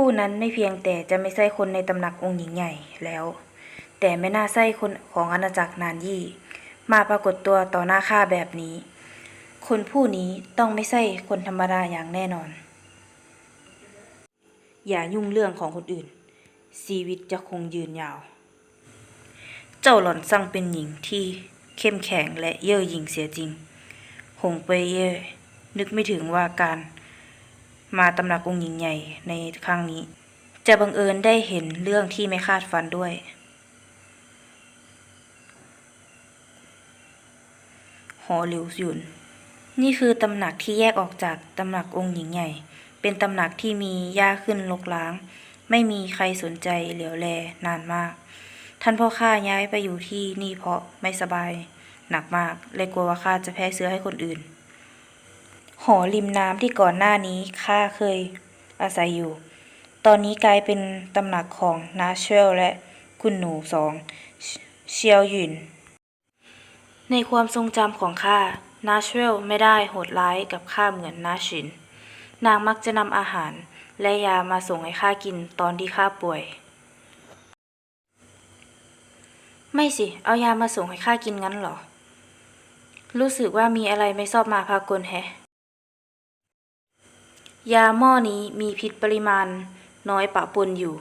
ผู้นั้นไม่เพียงแต่จะไม่ใช่คนในตำหนักองค์หญิงใหญ่แล้ว แต่ไม่น่าใช่คนของอาณาจักรนานยี่ มาปรากฏตัวต่อหน้าข้าแบบนี้ คนผู้นี้ต้องไม่ใช่คนธรรมดาอย่างแน่นอน อย่ายุ่งเรื่องของคนอื่น ชีวิตจะคงยืนยาว เจ้าหล่อนสั่งเป็นหญิงที่เข้มแข็งและเย่อหยิ่งเสียจริง หงเปเย่นึกไม่ถึงว่าการ มาตำหนักองค์หญิงใหญ่ในครั้งนี้ จะบังเอิญได้เห็นเรื่องที่ไม่คาดฝันด้วย หอหลิวหยุน นี่คือตำหนักที่แยกออกจากตำหนักองค์หญิงใหญ่ เป็นตำหนักที่มีหญ้าขึ้นรกร้าง ไม่มีใครสนใจเหลียวแลนานมาก ท่านพ่อข้าย้ายไปอยู่ที่นี่เพราะไม่สบาย หนักมากเลยกลัวว่าข้าจะแพ้เชื้อให้คนอื่น หอริมน้ำที่ก่อนหน้านี้ข้าเคยอาศัยอยู่ ตอนนี้กลายเป็นตำหนักของนาเชลและคุณหนูสองเชียวหยุนในความทรงจำของข้านาเชลไม่ได้โหดร้ายกับข้าเหมือนนาชิน นางมักจะนำอาหารและยามาส่งให้ข้ากินตอนที่ข้าป่วย ไม่สิ เอายามาส่งให้ข้ากินงั้นเหรอ รู้สึกว่ามีอะไรไม่ชอบมาพากลแฮะ ยาหม้อนี้มีพิษปริมาณ น้อยปะปนอยู่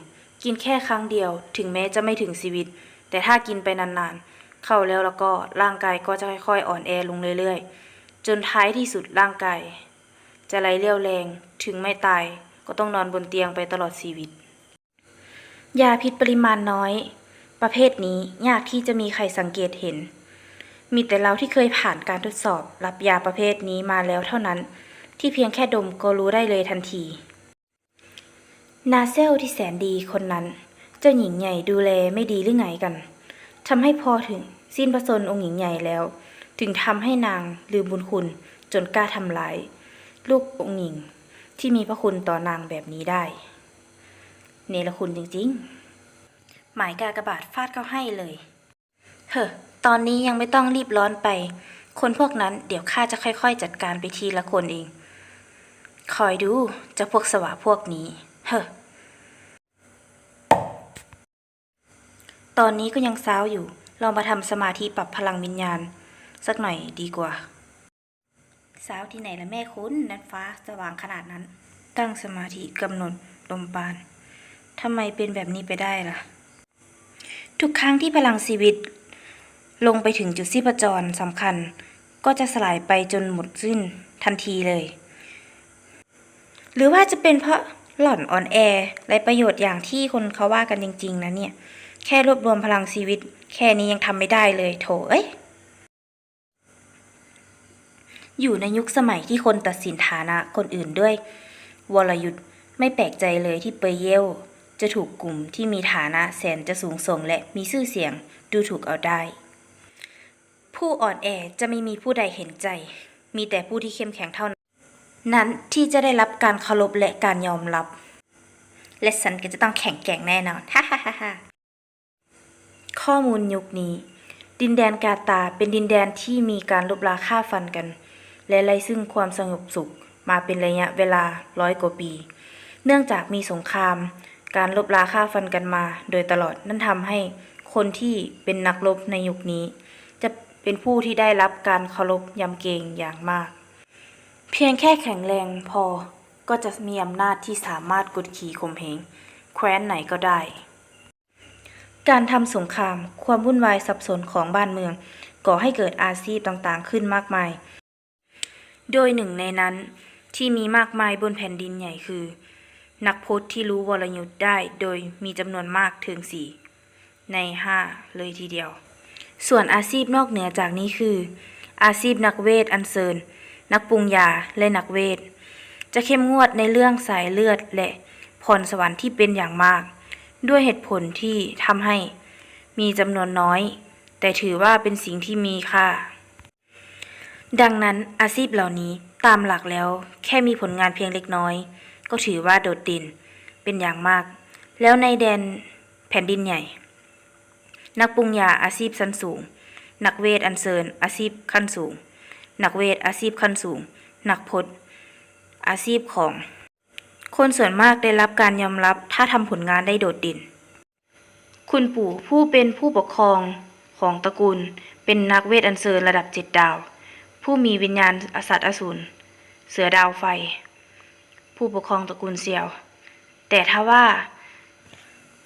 กินแค่ครั้งเดียว ถึงแม้จะไม่ถึงชีวิต แต่ถ้ากินไปนานๆ เข้าแล้วแล้วก็ร่างกายก็จะค่อยๆ อ่อนแอลงเรื่อยๆ จนท้ายที่สุดร่างกายจะไหลเรี่ยวแรง ถึงไม่ตาย ก็ต้องนอนบนเตียงไปตลอดชีวิต ยาพิษปริมาณน้อย ประเภทนี้ยากที่จะมีใครสังเกตเห็น มีแต่เราที่เคยผ่านการทดสอบ รับยาประเภทนี้มาแล้วเท่านั้น ที่เพียงแค่ดมก็รู้ได้เลยทันที นาเซลที่แสนดีคนนั้น เจ้าหญิงใหญ่ดูแลไม่ดีหรือไงกันทำให้พอถึงสิ้นพระชนองค์หญิงใหญ่แล้ว ถึงทำให้นางลืมบุญคุณจนกล้าทำร้าย ลูกองค์หญิงที่มีพระคุณต่อนางแบบนี้ได้ เนรคุณจริงๆ หมายกากระบาทฟาดเข้าให้เลย เฮ้อตอนนี้ยังไม่ต้องรีบร้อนไป คนพวกนั้นเดี๋ยวข้าจะค่อยๆ จัดการไปทีละคนเอง คอยดูเจะพวกสวะพวกนี้ เฮ้อตอนนี้ก็ยังเช้าอยู่เรามาทำสมาธิปรับพลังวิญญาณ สักหน่อยดีกว่าเช้าที่ไหนละแม่คุณนัดฟ้าสว่างขนาดนั้น ตั้งสมาธิกำหนดลมปานทำไมเป็นแบบนี้ไปได้ล่ะ ทุกครั้งที่พลังชีวิต ลงไปถึงจุดชีพจรสำคัญ ก็จะสลายไปจนหมดสิ้นทันทีเลย หรือว่าจะเป็นเพราะหล่อนอ่อนแอไรประโยชน์อย่างที่คนเขาว่ากันจริง ๆ นะเนี่ย แค่รวบรวมพลังชีวิต แค่นี้ยังทำไม่ได้เลยโถเอ้ยอยู่ในยุคสมัยที่คนตัดสินฐานะคนอื่นด้วย วรยุทธ์ไม่แปลกใจเลยที่เปยเยลจะถูกกลุ่มที่มีฐานะแสนจะสูงส่งและมีชื่อเสียงดูถูกเอาได้ ผู้อ่อนแอจะไม่มีผู้ใดเห็นใจ มีแต่ผู้ที่เข้มแข็งเท่านั้น นั้นที่จะได้รับการเคารพและการยอมรับ และฉันก็จะต้องแข็งแกร่งแน่นอนฮ่าฮ่าฮ่าฮ่าข้อมูลยุคนี้ ดินแดนกาตาเป็นดินแดนที่มีการลบราฆ่าฟันกัน และไร้ซึ่งความสงบสุขมาเป็นระยะเวลาร้อยกว่าปี เนื่องจากมีสงคราม การลบราฆ่าฟันกันมา โดยตลอดนั่นทำให้คนที่เป็นนักรบในยุคนี้ จะเป็นผู้ที่ได้รับการเคารพยำเกรงอย่างมาก เพียงแค่แข็งแรงพอก็จะมีอำนาจที่สามารถกดขี่ข่มเหงแคว้นไหนก็ได้ การทำสงคราม ความวุ่นวายสับสนของบ้านเมือง ก่อให้เกิดอาชีพต่างๆขึ้นมากมาย โดยหนึ่งในนั้นที่มีมากมายบนแผ่นดินใหญ่คือ นักพจน์ที่รู้วรยุทธ์ได้โดยมีจำนวนมากถึงสี่ในห้าเลยทีเดียว ส่วนอาชีพนอกเหนือจากนี้คือ อาชีพนักเวทอันเซิน นักปรุงยาและนักเวท จะเข้มงวดในเรื่องสายเลือดและพรสวรรค์ที่เป็นอย่างมาก ด้วยเหตุผลที่ทำให้มีจำนวนน้อย แต่ถือว่าเป็นสิ่งที่มีค่า ดังนั้นอาชีพเหล่านี้ตามหลักแล้ว แค่มีผลงานเพียงเล็กน้อย ก็ถือว่าโดดเด่นเป็นอย่างมาก แล้วในแดนแผ่นดินใหญ่ นักปรุงยาอาชีพชั้นสูง นักเวทอันเซินอาชีพขั้นสูง นักเวทอาชีพขั้นสูง นักพจน์อาชีพของ คนส่วนมากได้รับการยอมรับถ้าทำผลงานได้โดดเด่น คุณปู่ผู้เป็นผู้ปกครองของตระกูล เป็นนักเวทอันเชิญระดับเจ็ดดาว ผู้มีวิญญาณอสัตว์อสูรเสือดาวไฟ ผู้ปกครองตระกูลเซียว แต่ถ้าว่า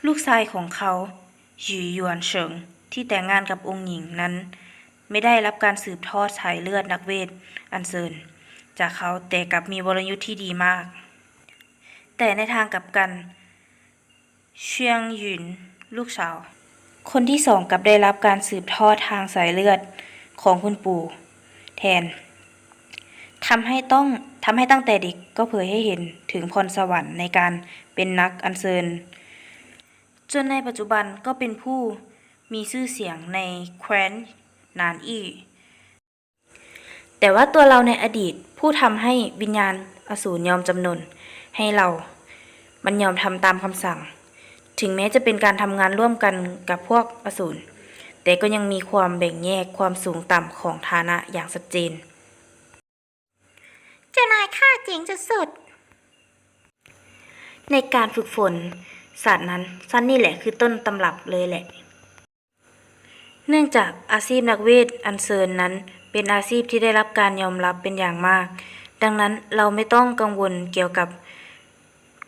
ลูกชายของเขาหยีหยวนเฉิงที่แต่งงานกับองค์หญิงนั้น ไม่ได้รับการสืบทอดสายเลือดนักเวทอันเชิญจากเขาแต่กลับมีวรยุทธ์ที่ดีมาก แต่ในทางกลับกันเชียงหยุนลูกสาว คนที่สองกลับได้รับการสืบทอดทางสายเลือดของคุณปู่แทนทำให้ต้องทำให้ตั้งแต่เด็กก็เผยให้เห็นถึงพรสวรรค์ในการเป็นนักอัญเชิญจนในปัจจุบันก็เป็นผู้มีชื่อเสียงในแคว้น นานอี้ แต่ว่าตัวเราในอดีตผู้ทำให้วิญญาณอสูรยอมจำนนให้เรา มันยอมทำตามคำสั่ง ถึงแม้จะเป็นการทำงานร่วมกันกับพวกอสูร แต่ก็ยังมีความแบ่งแยกความสูงต่ำของฐานะอย่างชัดเจน เจ้านายข้าเจ๋งจะสุดในการฝึกฝนศาสตร์นั้นสั้นนี่แหละคือต้นตำรับเลยแหละ เนื่องจากอาชีพนักเวทอันเชิญนั้น เป็นอาชีพที่ได้รับการยอมรับเป็นอย่างมาก ดังนั้นเราไม่ต้องกังวลเกี่ยวกับ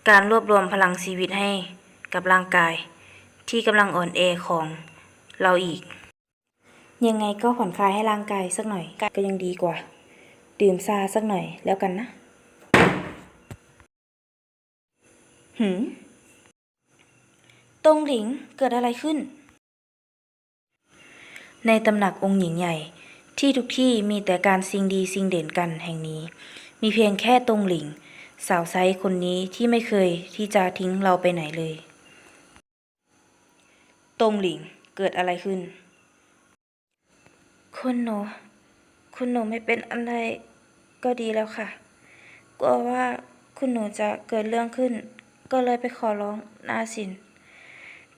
การรวบรวมพลังชีวิตให้กับร่างกาย ที่กำลังอ่อนแอของเราอีก ยังไงก็ผ่อนคลายให้ร่างกายสักหน่อยก็ยังดีกว่า ดื่มซาสักหน่อยแล้วกันนะ หืมตรงหลิงเกิดอะไรขึ้น ในตำหนักองค์หญิงใหญ่ ที่ทุกที่มีแต่การซิงดีซิงเด่นกันแห่งนี้ มีเพียงแค่ตรงหลิง สาวไซคนนี้ที่ไม่เคยที่จะทิ้งเราไปไหนเลย ตรงหลิงเกิดอะไรขึ้น คุณหนู คุณหนูไม่เป็นอะไรก็ดีแล้วค่ะ กลัวว่าคุณหนูจะเกิดเรื่องขึ้น ก็เลยไปขอร้องนาสิน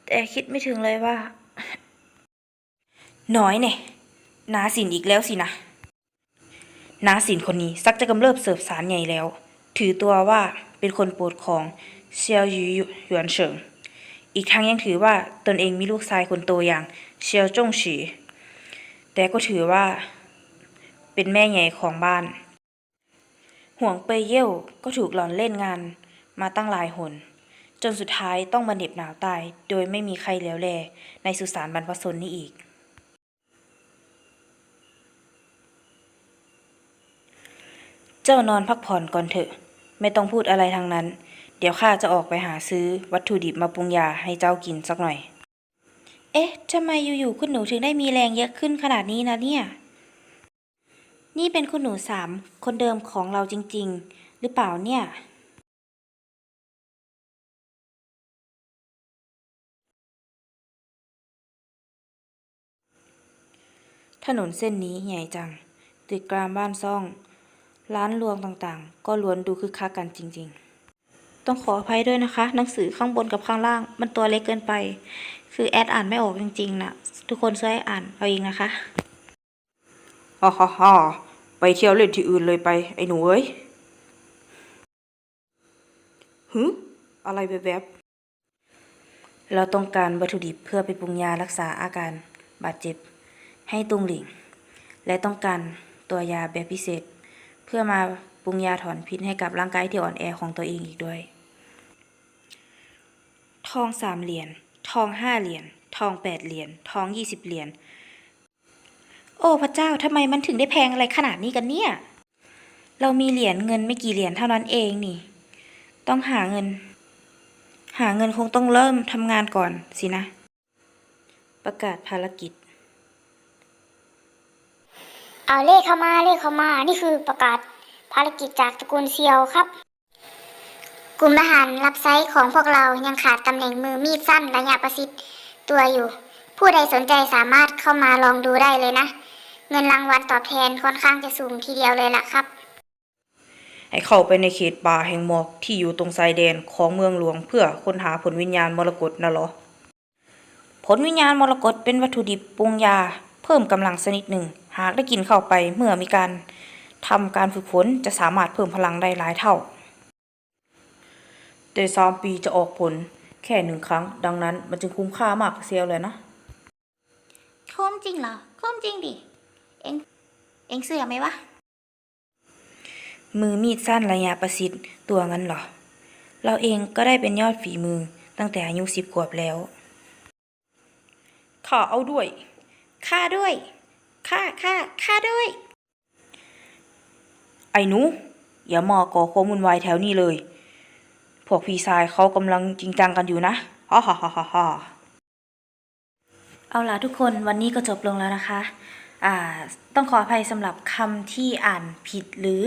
แต่คิดไม่ถึงเลยว่า น้อยเนี่ยนาสินอีกแล้วสินะนาสินคนนี้ซักจะกำเริบเสิร์ฟสารใหญ่แล้ว ถือตัวว่าเป็นคนโปรดของเซียวหยูหยวนเฉิง อีกทั้งยังถือว่าตนเองมีลูกชายคนโตอย่างเซียวจงฉีแต่ก็ถือว่าเป็นแม่ใหญ่ของบ้าน ห่วงเปยเย่วก็ถูกหลอนเล่นงานมาตั้งหลายหน จนสุดท้ายต้องมาเหน็บหนาวตาย โดยไม่มีใครเหลียวแลในสุสานบรรพชนนี้อีก เจ้านอนพักผ่อนก่อนเถอะ ไม่ต้องพูดอะไรทางนั้น เดี๋ยวข้าจะออกไปหาซื้อวัตถุดิบมาปรุงยาให้เจ้ากินสักหน่อย เอ๊ะทำไมอยู่ๆคุณหนูถึงได้มีแรงเยอะขึ้นขนาดนี้นะเนี่ย นี่เป็นคุณหนูสามคนเดิมของเราจริง ๆ หรือเปล่าเนี่ย ถนนเส้นนี้ใหญ่จัง ตึกกรามบ้านซ่อง ร้านรวงต่างๆ ก็ล้วนดูคึกคักกันจริง ๆ ต้องขออภัยด้วยนะคะ หนังสือข้างบนกับข้างล่าง มันตัวเล็กเกินไป คือแอดอ่านไม่ออกจริงๆนะทุกคนช่วยอ่านเอาเองนะคะฮ่าฮ่าฮ่าไปเที่ยวเล่นที่อื่นเลยไป ไอ้หนูเอ้ยฮึอะไรแบบเราต้องการวัตถุดิบเพื่อไปปรุงยารักษาอาการบาดเจ็บให้ตุงหลิง และต้องการตัวยาแบบพิเศษ เพื่อมาปรุงยาถอนพิษให้กับร่างกายที่อ่อนแอของตัวเองอีกด้วย ทองสามเหรียญ ทองห้าเหรียญ ทองแปดเหรียญ ทองยี่สิบเหรียญ โอ้พระเจ้าทำไมมันถึงได้แพงอะไรขนาดนี้กันเนี่ย เรามีเหรียญเงินไม่กี่เหรียญเท่านั้นเองนี่ ต้องหาเงิน หาเงินคงต้องเริ่มทำงานก่อนสินะ ประกาศภารกิจ เอาเลขเข้ามาเลขเข้ามา นี่คือประกาศภารกิจจากตระกูลเซียวครับ กลุ่มทหารรับไซต์ของพวกเรายังขาดตำแหน่งมือมีดสั้นระยะประชิดตัวอยู่ ผู้ใดสนใจสามารถเข้ามาลองดูได้เลยนะ เงินรางวัลตอบแทนค่อนข้างจะสูงทีเดียวเลยล่ะครับให้เข้าไปในเขตป่าแห่งหมอกที่อยู่ตรงชายแดนของเมืองหลวงเพื่อค้นหาผลวิญญาณมรกตนะหรอ ผลวิญญาณมรกตเป็นวัตถุดิบปรุงยา เพิ่มกำลังชนิดหนึ่ง หากได้กินเข้าไปเมื่อมีการทำการฝึกฝนจะสามารถเพิ่มพลังได้หลายเท่า แต่สามปีจะออกผลแค่หนึ่งครั้ง ดังนั้นมันจึงคุ้มค่ามากเซียวเลยนะคุ้มจริงเหรอคุ้มจริงดิ เอ็งเอ็งเสือไหมวะ มือมีดสั้นระยะประสิทธิ์ตัวงั้นเหรอ เราเองก็ได้เป็นยอดฝีมือตั้งแต่อายุสิบขวบแล้วข้าเอาด้วยค่าด้วย ค่าค่าค่าด้วย ไอ้หนู อย่ามาก่อความวุ่นวายแถวนี้เลย พวกพี่ชายเขากำลังจริงจังกันอยู่นะฮ่าฮ่าฮ่าฮ่าฮ่าเอาล่ะทุกคนวันนี้ก็จบลงแล้วนะคะอ่าต้องขออภัยสำหรับคำที่อ่านผิดหรือ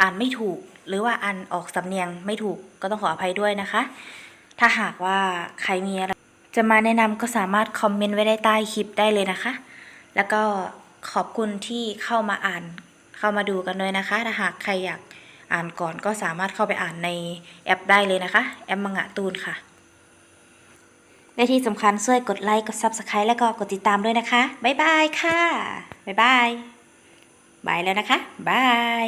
อ่านไม่ถูก หรือว่าอ่านออกสำเนียงไม่ถูกก็ต้องขออภัยด้วยนะคะ ถ้าหากว่าใครมีอะไรจะมาแนะนำก็สามารถคอมเมนต์ไว้ได้ใต้คลิปได้เลยนะคะ แล้วก็ ขอบคุณที่เข้ามาอ่านเข้ามาดูกันด้วยนะคะ ถ้าหากใครอยากอ่านก่อนก็สามารถเข้าไปอ่านในแอปได้เลยนะคะ แอปมังงะตูนค่ะ และที่สำคัญช่วยกดไลค์ กด Subscribe และก็กดติดตามด้วยนะคะ บ๊ายบายค่ะ บ๊ายบาย บายแล้วนะคะ บาย